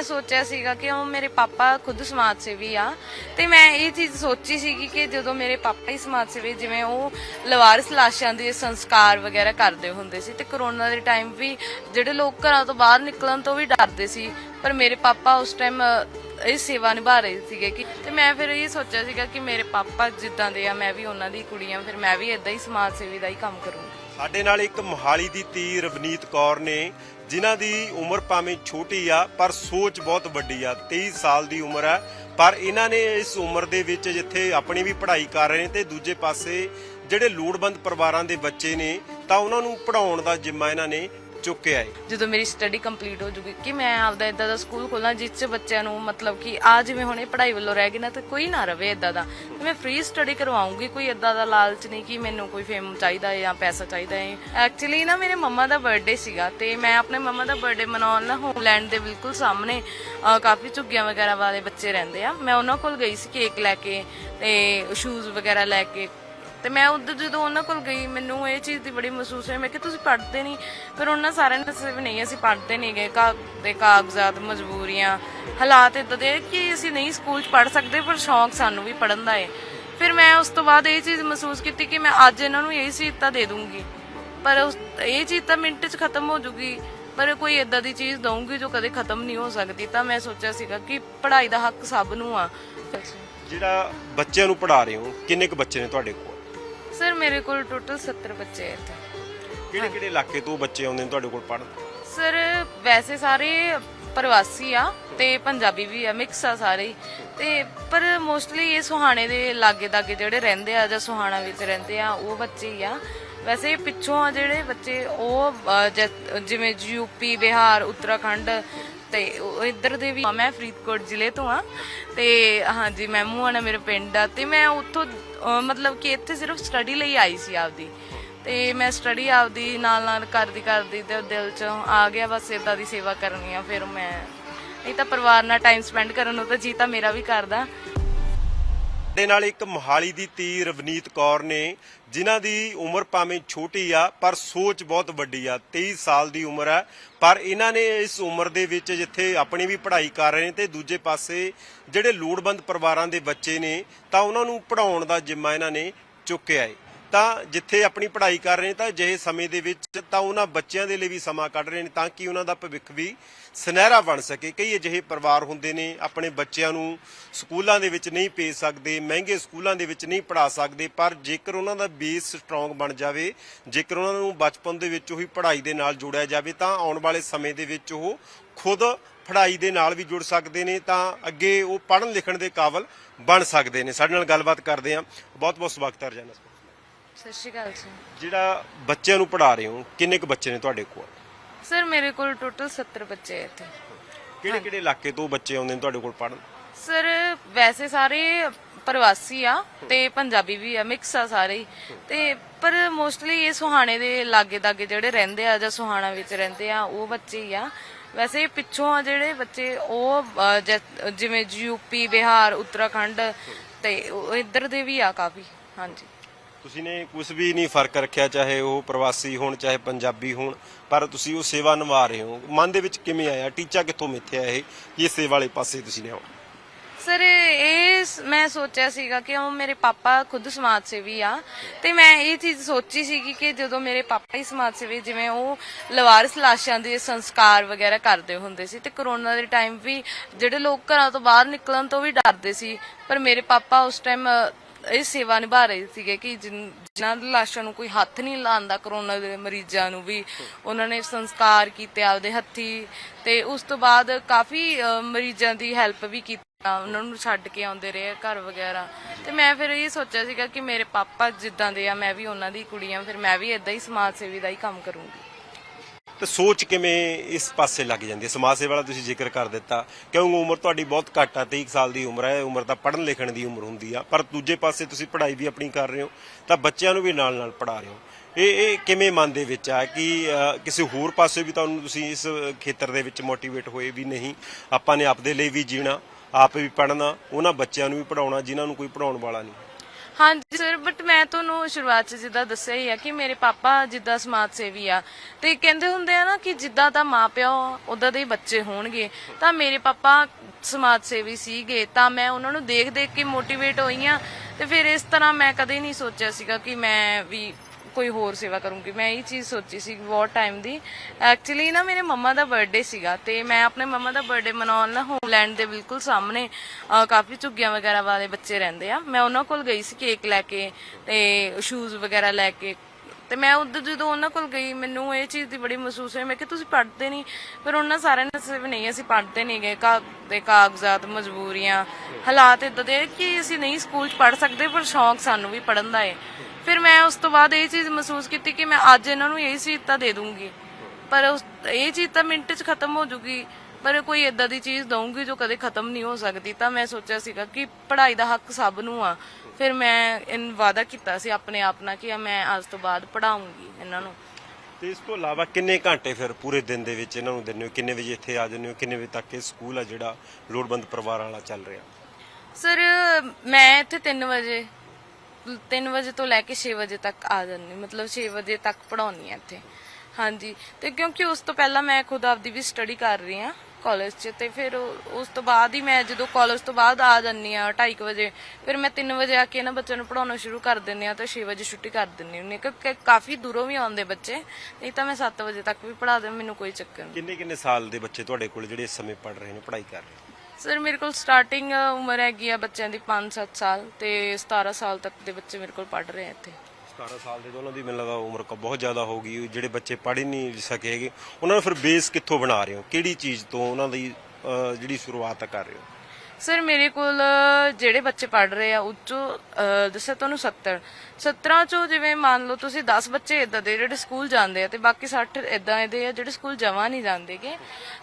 ਮੈਂ ਸੋਚਿਆ ਸੀਗਾ ਕਿ ਉਹ ਮੇਰੇ ਪਾਪਾ ਖੁਦ ਸਮਾਜ ਸੇਵੀ ਆ। ਤੇ ਮੈਂ ਇਹ ਚੀਜ਼ ਸੋਚੀ ਸੀਗੀ ਕਿ ਜਦੋਂ ਮੇਰੇ ਪਾਪਾ ਹੀ ਸਮਾਜ ਸੇਵੀ, ਜਿਵੇਂ ਉਹ ਲਵਾਰਿਸ ਲਾਸ਼ਾਂ ਦੇ ਸੰਸਕਾਰ ਵਗੈਰਾ ਕਰਦੇ ਹੁੰਦੇ ਸੀ, ਤੇ ਕਰੋਨਾ ਦੇ ਟਾਈਮ ਵੀ ਜਿਹੜੇ ਲੋਕ ਘਰਾਂ ਤੋਂ ਬਾਹਰ ਨਿਕਲਣ ਤੋਂ ਵੀ ਡਰਦੇ ਸੀ। ਪਰ ਮੇਰੇ ਪਾਪਾ ਉਸ ਟਾਈਮ ਇਹ ਸੇਵਾ ਨਿਭਾ ਰਹੇ ਸੀਗੇ ਕਿ ਤੇ ਮੈਂ ਫਿਰ ਇਹ ਸੋਚਿਆ ਸੀਗਾ ਕਿ ਮੇਰੇ ਪਾਪਾ ਜਿੱਦਾਂ ਦੇ ਆ, ਮੈਂ ਵੀ ਉਹਨਾਂ ਦੀ ਕੁੜੀ ਆ, ਫਿਰ ਮੈਂ ਵੀ ਇਦਾਂ ਹੀ ਸਮਾਜ ਸੇਵੀ ਦਾ ਹੀ ਕੰਮ ਕਰੂੰਗੀ। ਸਾਡੇ ਨਾਲ ਇੱਕ ਮੋਹਾਲੀ ਦੀ ਧੀ ਰਵਨੀਤ ਕੌਰ ਨੇ, ਜਿਨ੍ਹਾਂ ਦੀ ਉਮਰ ਭਾਵੇਂ ਛੋਟੀ ਆ, ਪਰ ਸੋਚ ਬਹੁਤ ਵੱਡੀ ਆ। 23 ਸਾਲ ਦੀ ਉਮਰ ਆ। ਪਰ ਇਹਨਾਂ ਨੇ ਇਸ ਉਮਰ ਦੇ ਵਿੱਚ ਜਿੱਥੇ ਆਪਣੀ ਵੀ ਪੜ੍ਹਾਈ ਕਰ ਰਹੇ ਨੇ ਤੇ ਦੂਜੇ ਪਾਸੇ ਜਿਹੜੇ ਲੋੜਵੰਦ ਪਰਿਵਾਰਾਂ ਦੇ ਬੱਚੇ ਨੇ, ਤਾਂ ਉਹਨਾਂ ਨੂੰ ਪੜ੍ਹਾਉਣ ਦਾ ਜ਼ਿੰਮਾ ਇਹਨਾਂ ਨੇ ਚੁੱਕਿਆ ਹੈ ਜਦੋਂ ਮੇਰੀ ਸਟੱਡੀ ਕੰਪਲੀਟ ਹੋ ਜੂਗੀ, ਕਿ ਮੈਂ ਆਪਦਾ ਇਦਾਂ ਦਾ ਸਕੂਲ ਖੋਲਾਂ ਜਿਸ 'ਚ ਬੱਚਿਆਂ ਨੂੰ ਮਤਲਬ ਕਿ ਆ ਜਿਵੇਂ ਹੁਣ ਇਹ ਪੜ੍ਹਾਈ ਵੱਲੋਂ ਰਹਿ ਗਈ ਨਾ, ਤੇ ਕੋਈ ਨਾ ਰਵੇ ਇਦਾਂ ਦਾ। ਮੈਂ ਫ੍ਰੀ ਸਟੱਡੀ ਕਰਵਾਉਂਗੀ, ਕੋਈ ਇਦਾਂ ਦਾ ਲਾਲਚ ਨਹੀਂ ਕਿ ਮੈਨੂੰ ਕੋਈ ਫੇਮ ਚਾਹੀਦਾ ਜਾਂ ਪੈਸਾ ਚਾਹੀਦਾ ਹੈ। ਐਕਚੁਅਲੀ ਨਾ ਮੇਰੇ ਮੰਮਾ ਦਾ ਬਰਥਡੇ ਸੀਗਾ ਤੇ ਮੈਂ ਆਪਣੇ ਮੰਮਾ ਦਾ ਬਰਥਡੇ ਮਨਾਉਣ ਨਾ ਹੋਮਲੈਂਡ ਦੇ ਬਿਲਕੁਲ ਸਾਹਮਣੇ ਕਾਫੀ ਝੁੱਗੀਆਂ ਵਗੈਰਾ ਵਾਲੇ ਬੱਚੇ ਰਹਿੰਦੇ ਆ। ਮੈਂ ਉਹਨਾਂ ਕੋਲ ਗਈ ਸੀ ਕੇਕ ਲੈ ਕੇ ਤੇ ਸ਼ੂਜ਼ ਵਗੈਰਾ ਲੈ ਕੇ। ਤੇ ਮੈਂ ਉਧਰ ਜਦੋਂ ਉਹਨਾਂ ਕੋਲ ਗਈ, ਮੈਨੂੰ ਇਹ ਚੀਜ਼ ਦੀ ਬੜੀ ਮਹਿਸੂਸ ਹੋਈ। ਮੈਂ ਕਿ ਤੁਸੀਂ ਪੜ੍ਹਦੇ ਨਹੀਂ। ਪਰ ਉਹਨਾਂ ਸਾਰਿਆਂ ਨੇ ਦੱਸਿਆ ਵੀ ਨਹੀਂ, ਅਸੀਂ ਪੜ੍ਹਦੇ ਨਹੀਂ ਗਏ। ਕਾ ਦੇ ਕਾਗਜ਼ਾਤ, ਮਜਬੂਰੀਆਂ, ਹਾਲਾਤ ਇਦਾਂ ਦੇ ਕਿ ਅਸੀਂ ਨਹੀਂ ਸਕੂਲ 'ਚ ਪੜ੍ਹ ਸਕਦੇ, ਪਰ ਸ਼ੌਂਕ ਸਾਨੂੰ ਵੀ ਪੜ੍ਹਨ ਦਾ ਹੈ ਫਿਰ ਮੈਂ ਉਸ ਤੋਂ ਬਾਅਦ ਇਹ ਚੀਜ਼ ਮਹਿਸੂਸ ਕੀਤੀ ਕਿ ਮੈਂ ਅੱਜ ਇਹਨਾਂ ਨੂੰ ਇਹ ਚੀਜ਼ ਤਾਂ ਦੇ ਦੂੰਗੀ। ਪਰ ਉਸ, ਇਹ ਚੀਜ਼ ਤਾਂ ਮਿੰਟ 'ਚ ਖਤਮ ਹੋ ਜੂਗੀ। ਪਰ ਕੋਈ ਇਦਾਂ ਦੀ ਚੀਜ਼ ਦਊਂਗੀ ਜੋ ਕਦੇ ਖਤਮ ਨਹੀਂ ਹੋ ਸਕਦੀ। ਤਾਂ ਮੈਂ ਸੋਚਿਆ ਸੀਗਾ ਕਿ ਪੜ੍ਹਾਈ ਦਾ ਹੱਕ ਸਭ ਨੂੰ ਆ। ਜਿਹੜਾ ਬੱਚਿਆਂ ਨੂੰ ਪੜ੍ਹਾ ਰਹੇ ਹੋ, ਕਿੰਨੇ ਕੁ ਬੱਚੇ ਨੇ ਤੁਹਾਡੇ ਕੋਲ? ਸਰ ਮੇਰੇ ਕੋਲ ਟੋਟਲ 70 ਬੱਚੇ ਹੈ ਇੱਥੇ। ਕਿਹੜੇ ਕਿਹੜੇ ਇਲਾਕੇ ਤੋਂ ਬੱਚੇ ਆਉਂਦੇ ਨੇ ਤੁਹਾਡੇ ਕੋਲ ਪੜ੍ਹਨ? ਸਰ ਵੈਸੇ ਸਾਰੇ ਪ੍ਰਵਾਸੀ ਆ ਤੇ ਪੰਜਾਬੀ ਵੀ ਆ ਮਿਕਸ ਆ ਸਾਰੇ ਹੀ। ਤੇ ਪਰ ਮੋਸਟਲੀ ਇਹ ਸੁਹਾਣੇ ਦੇ ਲਾਗੇ ਦਾਗੇ ਜਿਹੜੇ ਰਹਿੰਦੇ ਆ ਜਾਂ ਸੁਹਾਣਾ ਵਿੱਚ ਰਹਿੰਦੇ ਆ ਉਹ ਬੱਚੇ ਹੀ ਆ। ਵੈਸੇ ਪਿੱਛੋਂ ਆ ਜਿਹੜੇ ਬੱਚੇ ਉਹ ਅ, ਜ- ਜਿਵੇਂ ਯੂਪੀ ਬਿਹਾਰ ਉੱਤਰਾਖੰਡ ਤੇ ਉਹ ਇੱਧਰ ਦੇ ਵੀ ਮੈਂ ਫਰੀਦਕੋਟ ਜ਼ਿਲ੍ਹੇ ਤੋਂ ਆ ਤੇ ਹਾਂਜੀ ਮੈਂ ਮੈਮੂਆਣਾ ਮੇਰੇ ਪਿੰਡ ਆ ਤੇ ਮੈਂ ਉੱਥੋਂ ਅ, ਮਤਲਬ ਕਿ ਇੱਥੇ ਸਿਰਫ ਸਟੱਡੀ ਲਈ ਆਈ ਸੀ ਆਪਦੀ। ਤੇ ਮੈਂ ਸਟੱਡੀ ਆਪਦੀ ਨਾਲ ਨਾਲ ਕਰਦੀ ਕਰਦੀ ਤੇ ਦਿਲ ਚ ਆ ਗਿਆ ਬਸ ਇਦਾਂ ਦੀ ਸੇਵਾ ਕਰਨੀ ਆ ਫਿਰ ਮੈਂ ਨਹੀਂ ਤਾਂ ਪਰਿਵਾਰ ਨਾਲ ਟਾਈਮ ਸਪੈਂਡ ਕਰਨ ਨੂੰ ਤਾਂ ਜੀ ਤਾਂ ਮੇਰਾ ਵੀ ਕਰਦਾ। ਸਾਡੇ ਨਾਲ ਇੱਕ ਮੋਹਾਲੀ ਦੀ ਧੀ ਰਵਨੀਤ ਕੌਰ ਨੇ, ਜਿਨ੍ਹਾਂ ਦੀ ਉਮਰ ਭਾਵੇਂ ਛੋਟੀ ਆ, ਪਰ ਸੋਚ ਬਹੁਤ ਵੱਡੀ ਆ। 23 ਸਾਲ ਦੀ ਉਮਰ ਆ, ਪਰ ਇਹਨਾਂ ਨੇ ਇਸ ਉਮਰ ਦੇ ਵਿੱਚ ਜਿੱਥੇ ਆਪਣੀ ਵੀ ਪੜ੍ਹਾਈ ਕਰ ਰਹੇ ਨੇ ਤੇ ਦੂਜੇ ਪਾਸੇ ਜਿਹੜੇ ਲੋੜਵੰਦ ਪਰਿਵਾਰਾਂ ਦੇ ਬੱਚੇ ਨੇ, ਤਾਂ ਉਹਨਾਂ ਨੂੰ ਪੜ੍ਹਾਉਣ ਦਾ ਜ਼ਿੰਮਾ ਇਹਨਾਂ ਨੇ ਚੁੱਕਿਆ ਏ। ਤਾਂ ਜਿੱਥੇ ਆਪਣੀ ਪੜ੍ਹਾਈ ਕਰ ਰਹੇ ਨੇ ਤਾਂ ਅਜਿਹੇ ਸਮੇਂ ਦੇ ਵਿੱਚ ਤਾਂ ਉਹਨਾਂ ਬੱਚਿਆਂ ਦੇ ਲਈ ਵੀ ਸਮਾਂ ਕੱਢ ਰਹੇ ਨੇ ਤਾਂ ਕਿ ਉਹਨਾਂ ਦਾ ਭਵਿੱਖ ਵੀ ਸੁਨਹਿਰਾ ਬਣ ਸਕੇ। ਕਈ ਅਜਿਹੇ ਪਰਿਵਾਰ ਹੁੰਦੇ ਨੇ, ਆਪਣੇ ਬੱਚਿਆਂ ਨੂੰ ਸਕੂਲਾਂ ਦੇ ਵਿੱਚ ਨਹੀਂ ਭੇਜ ਸਕਦੇ, ਮਹਿੰਗੇ ਸਕੂਲਾਂ ਦੇ ਵਿੱਚ ਨਹੀਂ ਪੜ੍ਹਾ ਸਕਦੇ, ਪਰ ਜੇਕਰ ਉਹਨਾਂ ਦਾ ਬੇਸ ਸਟਰੋਂਗ ਬਣ ਜਾਵੇ, ਜੇਕਰ ਉਹਨਾਂ ਨੂੰ ਬਚਪਨ ਦੇ ਵਿੱਚ ਉਹੀ ਪੜ੍ਹਾਈ ਦੇ ਨਾਲ ਜੋੜਿਆ ਜਾਵੇ, ਤਾਂ ਆਉਣ ਵਾਲੇ ਸਮੇਂ ਦੇ ਵਿੱਚ ਉਹ ਖੁਦ ਪੜ੍ਹਾਈ ਦੇ ਨਾਲ ਵੀ ਜੁੜ ਸਕਦੇ ਨੇ, ਤਾਂ ਅੱਗੇ ਉਹ ਪੜ੍ਹਨ ਲਿਖਣ ਦੇ ਕਾਬਲ ਬਣ ਸਕਦੇ ਨੇ। ਸਾਡੇ ਨਾਲ ਗੱਲਬਾਤ ਕਰਦੇ ਹਾਂ। ਬਹੁਤ ਬਹੁਤ ਸਵਾਗਤ ਹੈ ਰਜਾਨਾ ਸਤਿ ਸ਼੍ਰੀ ਅਕਾਲ ਜੀ। ਜਿਹੜਾ ਬੱਚਿਆਂ ਨੂੰ ਪੜ੍ਹਾ ਰਹੇ ਹੋ ਕਿੰਨੇ ਕੁ ਬੱਚੇ ਨੇ ਤੁਹਾਡੇ ਕੋਲ? ਸਰ ਮੇਰੇ ਕੋਲ ਟੋਟਲ 70 ਬੱਚੇ ਹੈ ਇੱਥੇ। ਕਿਹੜੇ ਕਿਹੜੇ ਇਲਾਕੇ ਤੋਂ ਬੱਚੇ ਆਉਂਦੇ ਨੇ ਤੁਹਾਡੇ ਕੋਲ ਪੜ੍ਹਨ? ਸਰ ਵੈਸੇ ਸਾਰੇ ਪ੍ਰਵਾਸੀ ਆ ਤੇ ਪੰਜਾਬੀ ਵੀ ਆ ਮਿਕਸ ਆ ਸਾਰੇ ਹੀ। ਤੇ ਪਰ ਮੋਸਟਲੀ ਇਹ ਸੁਹਾਣੇ ਦੇ ਲਾਗੇ ਦਾਗੇ ਜਿਹੜੇ ਰਹਿੰਦੇ ਆ ਜਾਂ ਸੁਹਾਣਾ ਵਿੱਚ ਰਹਿੰਦੇ ਆ ਉਹ ਬੱਚੇ ਹੀ ਆ। ਵੈਸੇ ਪਿੱਛੋਂ ਆ ਜਿਹੜੇ ਬੱਚੇ ਉਹ ਅ, ਜ- ਜਿਵੇਂ ਯੂਪੀ ਬਿਹਾਰ ਉੱਤਰਾਖੰਡ ਤੇ ਉਹ ਇੱਧਰ ਦੇ ਵੀ ਆ ਕਾਫੀ। ਹਾਂਜੀ। ਤੁਸੀਂ ਨੇ ਕੁਝ ਵੀ ਨਹੀਂ ਫ਼ਰਕ ਰੱਖਿਆ, ਚਾਹੇ ਉਹ ਪ੍ਰਵਾਸੀ ਹੋਣ, ਚਾਹੇ ਪੰਜਾਬੀ ਹੋਣ, ਪਰ ਤੁਸੀਂ ਉਹ ਸੇਵਾ ਨਿਭਾ ਰਹੇ ਹੋ। ਮਨ ਦੇ ਵਿੱਚ ਕਿਵੇਂ ਆਇਆ? ਟੀਚਾ ਕਿੱਥੋਂ ਮਿੱਥਿਆ ਇਹ? ਕਿ ਇਹ ਸੇਵਾ ਵਾਲੇ ਪਾਸੇ ਤੁਸੀਂ ਨੇ ਆਓ ਸਰ, ਇਹ ਮੈਂ ਸੋਚਿਆ ਸੀਗਾ ਕਿ ਉਹ ਮੇਰੇ ਪਾਪਾ ਖੁਦ ਸਮਾਜ ਸੇਵੀ ਆ। ਤੇ ਮੈਂ ਇਹ ਚੀਜ਼ ਸੋਚੀ ਸੀਗੀ ਕਿ ਜਦੋਂ ਮੇਰੇ ਪਾਪਾ ਹੀ ਸਮਾਜ ਸੇਵੀ, ਜਿਵੇਂ ਉਹ ਲਵਾਰਿਸ ਲਾਸ਼ਾਂ ਦੇ ਸੰਸਕਾਰ ਵਗੈਰਾ ਕਰਦੇ ਹੁੰਦੇ ਸੀ, ਤੇ ਕਰੋਨਾ ਦੇ ਟਾਈਮ ਵੀ ਜਿਹੜੇ ਲੋਕ ਘਰਾਂ ਤੋਂ ਬਾਹਰ ਨਿਕਲਣ ਤੋਂ ਵੀ ਡਰਦੇ ਸੀ। ਪਰ ਮੇਰੇ ਪਾਪਾ ਉਸ ਟਾਈਮ ਇਹ ਸੇਵਾ ਨਿਭਾ ਰਹੇ ਸੀਗੇ ਕਿ ਜਿਨ- ਜਿਨ੍ਹਾਂ ਦੀ ਲਾਸ਼ਾਂ ਨੂੰ ਕੋਈ ਹੱਥ ਨਹੀਂ ਲਾਉਂਦਾ ਕਰੋਨਾ ਦੇ ਮਰੀਜ਼ਾਂ ਨੂੰ ਵੀ ਉਹਨਾਂ ਨੇ ਸੰਸਕਾਰ ਕੀਤੇ ਆਪਦੇ ਹੱਥੀ ਤੇ ਉਸ ਤੋਂ ਬਾਅਦ ਕਾਫੀ ਅ, ਮਰੀਜ਼ਾਂ ਦੀ ਹੈਲਪ ਵੀ ਕੀਤੀ। ਆ, ਉਹਨਾਂ ਨੂੰ ਛੱਡ ਕੇ ਆਉਂਦੇ ਰਹੇ ਆ ਘਰ ਵਗੈਰਾ। ਤੇ ਮੈਂ ਫਿਰ ਇਹ ਸੋਚਿਆ ਸੀਗਾ ਕਿ ਮੇਰੇ ਪਾਪਾ ਜਿੱਦਾਂ ਦੇ ਆ ਮੈਂ ਵੀ ਉਹਨਾਂ ਦੀ ਕੁੜੀ ਆ ਫਿਰ ਮੈਂ ਵੀ ਇਦਾਂ ਹੀ ਸਮਾਜ ਸੇਵੀ ਦਾ ਹੀ ਕੰਮ ਕਰੂੰਗੀ। ਤੇ ਸੋਚ ਕਿਵੇਂ ਇਸ ਪਾਸੇ ਲੱਗ ਜਾਂਦੀ ਹੈ? ਸਮਾਜ ਸੇਵਾ ਵਾਲਾ ਤੁਸੀਂ ਜ਼ਿਕਰ ਕਰ ਦਿੱਤਾ। ਕਿਉਂਕਿ ਉਮਰ ਤੁਹਾਡੀ ਬਹੁਤ ਘੱਟ ਆ? 23 ਸਾਲ ਦੀ ਉਮਰ ਹੈ, ਉਮਰ ਤਾਂ ਪੜ੍ਹਨ ਲਿਖਣ ਦੀ ਉਮਰ ਹੁੰਦੀ ਆ। ਪਰ ਦੂਜੇ ਪਾਸੇ ਤੁਸੀਂ ਪੜ੍ਹਾਈ ਵੀ ਆਪਣੀ ਕਰ ਰਹੇ ਹੋ, ਤਾਂ ਬੱਚਿਆਂ ਨੂੰ ਵੀ ਨਾਲ ਨਾਲ ਪੜ੍ਹਾ ਰਹੇ ਹੋ। ਇਹ ਇਹ ਕਿਵੇਂ ਮਨ ਦੇ ਵਿੱਚ ਆ ਕਿ ਕਿਸੇ ਹੋਰ ਪਾਸੇ ਵੀ ਤੁਹਾਨੂੰ ਤੁਸੀਂ ਇਸ ਖੇਤਰ ਦੇ ਵਿੱਚ ਮੋਟੀਵੇਟ ਹੋਏ ਵੀ ਨਹੀਂ? ਆਪਾਂ ਨੇ ਆਪਦੇ ਲਈ ਵੀ ਜੀਣਾ, ਆਪ ਵੀ ਪੜ੍ਹਨਾ, ਉਹਨਾਂ ਬੱਚਿਆਂ ਨੂੰ ਵੀ ਪੜਾਉਣਾ ਜਿਨ੍ਹਾਂ ਨੂੰ ਕੋਈ ਪੜਾਉਣ ਵਾਲਾ ਨਹੀਂ। ਹਾਂਜੀ। ਸਰ ਬਟ ਮੈਂ ਤੁਹਾਨੂੰ ਸ਼ੁਰੂਆਤ 'ਚ ਜਿੱਦਾਂ ਦੱਸਿਆ ਹੀ ਆ ਕਿ ਮੇਰੇ ਪਾਪਾ ਜਿੱਦਾਂ ਸਮਾਜ ਸੇਵੀ ਆ। ਤੇ ਕਹਿੰਦੇ ਹੁੰਦੇ ਆ ਨਾ ਕਿ ਜਿੱਦਾਂ ਦਾ ਮਾਪਿਓ ਉਦਾਂ ਦੇ ਹੀ ਬੱਚੇ ਹੋਣਗੇ। ਤਾਂ ਮੇਰੇ ਪਾਪਾ ਸਮਾਜ ਸੇਵੀ ਸੀਗੇ, ਤਾਂ ਮੈਂ ਉਹਨਾਂ ਨੂੰ ਦੇਖ ਦੇਖ ਕੇ ਮੋਟੀਵੇਟ ਹੋਈ ਆ। ਤੇ ਫਿਰ ਇਸ ਤਰ੍ਹਾਂ ਮੈਂ ਕਦੇ ਨਹੀਂ ਸੋਚਿਆ ਸੀਗਾ ਕਿ ਮੈਂ ਵੀ ਕੋਈ ਹੋਰ ਸੇਵਾ ਕਰੂੰਗੀ। ਮੈਂ ਇਹ ਚੀਜ਼ ਸੋਚੀ ਸੀ ਬਹੁਤ ਟਾਈਮ ਦੀ। ਐਕਚੁਅਲੀ ਨਾ ਮੇਰੇ ਮੰਮਾ ਦਾ ਬਰਥਡੇ ਸੀਗਾ ਤੇ ਮੈਂ ਆਪਣੇ ਮੰਮਾ ਦਾ ਬਰਥਡੇ ਮਨਾਉਣ ਨਾ ਹੋਮਲੈਂਡ ਦੇ ਬਿਲਕੁਲ ਸਾਹਮਣੇ ਅਹ, ਕਾਫੀ ਝੁੱਗੀਆਂ ਵਗੈਰਾ ਵਾਲੇ ਬੱਚੇ ਰਹਿੰਦੇ ਆ। ਮੈਂ ਉਹਨਾਂ ਕੋਲ ਗਈ ਸੀ ਕੇਕ ਲੈ ਕੇ ਤੇ ਸ਼ੂਜ਼ ਵਗੈਰਾ ਲੈ ਕੇ। ਤੇ ਮੈਂ ਉਦੋਂ ਜਦੋਂ ਉਹਨਾਂ ਕੋਲ ਗਈ ਮੈਨੂੰ ਇਹ ਚੀਜ਼ ਦੀ ਬੜੀ ਮਹਿਸੂਸ ਹੋਈ। ਮੈਂ ਕਿ ਤੁਸੀਂ ਪੜ੍ਹਦੇ ਨਹੀਂ। ਪਰ ਉਹਨਾਂ ਸਾਰਿਆਂ ਨੇ ਦੱਸਿਆ ਵੀ ਨਹੀਂ ਅਸੀਂ ਪੜ੍ਹਦੇ ਨਹੀਂ ਗਏ। ਕਾ ਦੇ ਕਾਗਜ਼ਾਤ ਮਜਬੂਰੀਆਂ ਹਾਲਾਤ ਇਦਾਂ ਦੇ ਕਿ ਅਸੀਂ ਨਹੀਂ ਸਕੂਲ 'ਚ ਪੜ੍ਹ ਸਕਦੇ ਪਰ ਸ਼ੌਂਕ ਸਾਨੂੰ ਵੀ ਪੜ੍ਹਨ ਦਾ ਏ। ਫਿਰ ਮੈਂ ਉਸ ਤੋਂ ਬਾਅਦ ਇਹ ਚੀਜ਼ ਮਹਿਸੂਸ ਕੀਤੀ ਕਿ ਮੈਂ ਅੱਜ ਇਹਨਾਂ ਨੂੰ ਇਹ ਚੀਜ਼ ਤਾਂ ਦੇ ਦੂੰਗੀ। ਪਰ ਉਸ ਇਹ ਚੀਜ਼ ਤਾਂ ਮਿੰਟ 'ਚ ਖਤਮ ਹੋ ਜੂਗੀ। ਪਰ ਕੋਈ ਇਦਾਂ ਦੀ ਚੀਜ਼ ਦਊਂਗੀ ਜੋ ਕਦੇ ਖਤਮ ਨਹੀਂ ਹੋ ਸਕਦੀ। ਤਾਂ ਮੈਂ ਸੋਚਿਆ ਸੀਗਾ ਕਿ ਪੜ੍ਹਾਈ ਦਾ ਹੱਕ ਸਭ ਨੂੰ ਆ। ਫਿਰ ਮੈਂ ਇਨ ਵਾਅਦਾ ਕੀਤਾ ਸੀ ਆਪਣੇ ਆਪ ਨਾਲ ਕਿ ਮੈਂ ਅੱਜ ਤੋਂ ਬਾਅਦ ਪੜਾਉਂਗੀ ਇਹਨਾਂ ਨੂੰ। ਤੇ ਇਸ ਤੋਂ ਇਲਾਵਾ ਕਿੰਨੇ ਘੰਟੇ ਫਿਰ ਪੂਰੇ ਦਿਨ ਦੇ ਵਿੱਚ ਇਹਨਾਂ ਨੂੰ ਦਿੰਦੇ ਹੋ? ਕਿੰਨੇ ਵਜੇ ਇੱਥੇ ਆ ਜਾਂਦੇ ਹੋ? ਕਿੰਨੇ ਵਜੇ ਤੱਕ ਇਹ ਸਕੂਲ ਆ ਜਿਹੜਾ ਲੋੜਵੰਦ ਪਰਿਵਾਰਾਂ ਵਾਲਾ ਚੱਲ ਰਿਹਾ? ਸਰ ਮੈਂ ਇੱਥੇ 3 ਵਜੇ 3 ਵਜੇ ਤੋਂ ਲੈ ਕੇ 6 ਵਜੇ ਤੱਕ ਆ ਜਾਂਦੀ, ਮਤਲਬ 6 ਵਜੇ ਤੱਕ ਪੜਾਉਣੀ ਆ ਇੱਥੇ। ਹਾਂਜੀ, ਤੇ ਕਿਉਂਕਿ ਉਸ ਤੋਂ ਪਹਿਲਾਂ ਮੈਂ ਖੁਦ ਆਪਦੀ ਵੀ ਸਟੱਡੀ ਕਰ ਰਹੀ ਆ ਕਾਲਜ 'ਚ, ਤੇ ਫਿਰ ਉਸ ਤੋਂ ਬਾਅਦ ਹੀ ਮੈਂ ਜਦੋਂ ਕਾਲਜ ਤੋਂ ਬਾਅਦ ਆ ਜਾਂਦੀ ਆ 2:30 ਵਜੇ, ਫਿਰ ਮੈਂ 3 ਵਜੇ ਆ ਕੇ ਨਾ ਬੱਚਿਆਂ ਨੂੰ ਪੜਾਉਣਾ ਸ਼ੁਰੂ ਕਰ ਦਿੰਦੀ ਆ ਤੇ 6 ਵਜੇ ਛੁੱਟੀ ਕਰ ਦਿੰਦੀ ਹੁੰਦੀ ਹਾਂ ਕਾਫੀ ਦੂਰੋਂ ਵੀ ਆਉਂਦੇ ਬੱਚੇ, ਨਹੀਂ ਤਾਂ ਮੈਂ 7 ਵਜੇ ਤੱਕ ਵੀ ਪੜਾ ਦੇ, ਮੈਨੂੰ ਕੋਈ ਚੱਕਰ ਨਹੀਂ। ਕਿੰਨੇ ਕਿੰਨੇ ਸਾਲ ਦੇ ਬੱਚੇ ਤੁਹਾਡੇ ਕੋਲ ਜਿਹੜੇ ਇਸ ਸਮੇਂ ਪੜ ਰਹੇ ਨੇ, ਪੜ੍ਹਾਈ ਕਰ ਰਹੇ ਸਰ, ਮੇਰੇ ਕੋਲ ਸਟਾਰਟਿੰਗ ਉਮਰ ਹੈਗੀ ਆ ਬੱਚਿਆਂ ਦੀ 5-7 ਸਾਲ ਤੇ 17 ਸਾਲ ਤੱਕ ਦੇ ਬੱਚੇ ਮੇਰੇ ਕੋਲ ਪੜ ਰਹੇ ਆ ਇੱਥੇ। 17 ਸਾਲ ਦੇ ਦੋਨਾਂ ਦੀ ਮੈਨੂੰ ਲੱਗਦਾ ਉਮਰ ਕ ਬਹੁਤ ਜ਼ਿਆਦਾ ਹੋ ਗਈ, ਜਿਹੜੇ ਬੱਚੇ ਪੜ੍ਹ ਹੀ ਨਹੀਂ ਸਕੇ ਹੈਗੇ। ਉਹਨਾਂ ਨੂੰ ਫਿਰ ਬੇਸ ਕਿੱਥੋਂ ਬਣਾ ਰਹੇ ਹੋ? ਕਿਹੜੀ ਚੀਜ਼ ਤੋਂ ਉਹਨਾਂ ਦੀ ਜਿਹੜੀ ਸ਼ੁਰੂਆਤ ਕਰ ਰਹੇ ਹੋ? ਸਰ, ਮੇਰੇ ਕੋਲ ਜਿਹੜੇ ਬੱਚੇ ਪੜ ਰਹੇ ਆ ਉੱਚੋਂ ਦੱਸਿਆ ਤੁਹਾਨੂੰ 70 17 ਚੋਂ ਜਿਵੇਂ ਮੰਨ ਲਓ ਤੁਸੀਂ 10 ਬੱਚੇ ਇਦਾਂ ਦੇ ਜਿਹੜੇ ਸਕੂਲ ਜਾਂਦੇ ਆ ਤੇ ਬਾਕੀ 60 ਇਦਾਂ ਦੇ ਆ ਜਿਹੜੇ ਸਕੂਲ ਜਮਾ ਨਹੀਂ ਜਾਂਦੇਗੇ,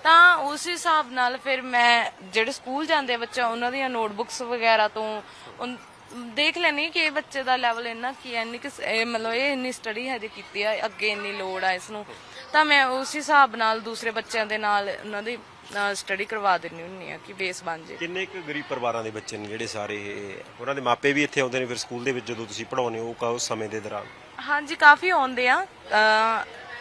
ਤਾਂ ਉਸ ਹਿਸਾਬ ਨਾਲ ਫਿਰ ਮੈਂ ਜਿਹੜੇ ਸਕੂਲ ਜਾਂਦੇ ਆ ਬੱਚਾ, ਉਹਨਾਂ ਦੀਆਂ ਨੋਟਬੁੱਕਸ ਵਗੈਰਾ ਤੋਂ ਦੇਖ ਲੈਣੀ ਕਿ ਇਹ ਬੱਚੇ ਦਾ ਲੈਵਲ ਇੰਨਾ ਕੀ ਹੈ ਇੰਨੀ ਕਿ ਇਹ ਮਤਲਬ ਇਹ ਇੰਨੀ ਸਟੱਡੀ ਹਜੇ ਕੀਤੀ ਆ, ਅੱਗੇ ਇੰਨੀ ਲੋੜ ਆ ਇਸ ਨੂੰ। ਤਾਂ ਮੈਂ ਉਸ ਹਿਸਾਬ ਨਾਲ ਦੂਸਰੇ ਬੱਚਿਆਂ ਦੇ ਨਾਲ, ਉਹਨਾਂ ਦੀ ਸਟੱਡੀ ਕਰਵਾ ਦਿੰਨੀ ਹੁੰਨੀ ਆ ਕਿ ਬੇਸ ਬਣ ਜੇ। ਕਿੰਨੇ ਕੁ ਗਰੀਬ ਪਰਿਵਾਰਾਂ ਦੇ ਬੱਚੇ ਨੇ ਜਿਹੜੇ ਸਾਰੇ ਇਹ- ਉਹਨਾਂ ਦੇ ਮਾਪੇ ਵੀ ਇੱਥੇ ਆਉਂਦੇ ਨੇ ਫਿਰ ਸਕੂਲ ਦੇ ਵਿੱਚ ਜਦੋਂ ਤੁਸੀਂ ਪੜਾਉਂਦੇ ਹੋ ਉਹ ਉਸ ਸਮੇਂ ਦੇ ਦੌਰਾਨ? ਹਾਂਜੀ ਕਾਫੀ ਆਉਂਦੇ ਆ।